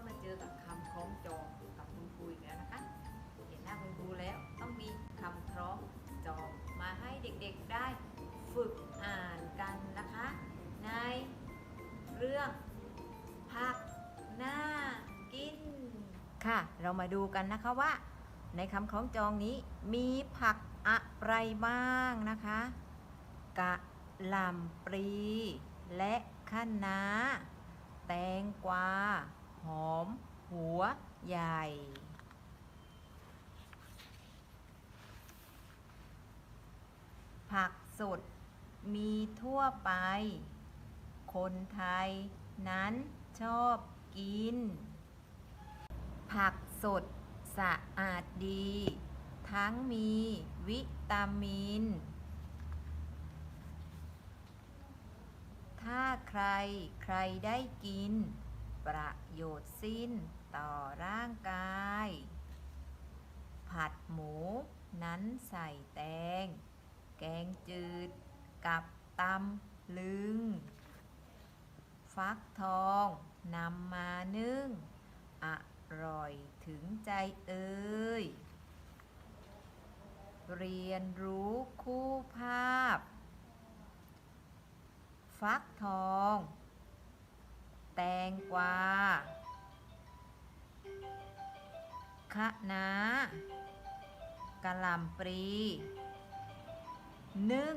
ก็มาเจอกับคำคล้องจองกับคุณครูอีกแล้วนะคะ เห็นหน้าคุณครูแล้วต้องมีคำคล้องจองมาให้เด็กๆได้ฝึกอ่านกันนะคะ ในเรื่องผักหน้ากิน ค่ะ เรามาดูกันนะคะว่า ในคำคล้องจองนี้มีผักอะไรบ้างนะคะ กะหล่ำปลีและคะน้า แตงกวา ใหญ่ ผักสดมีทั่วไป คนไทยนั้นชอบกิน ผักสดสะอาดดี ทั้งมีวิตามิน ถ้าใครใครได้กิน ประโยชน์สิ้นต่อร่างกาย ผัดหมูนั้นใส่แตง แกงจืดกับตำลึง ฟักทองนำมานึ่ง อร่อยถึงใจเอ่ยเรียนรู้คู่ภาพ ฟักทอง งกวาคะน้ากะหล่ำปลีนึ่ง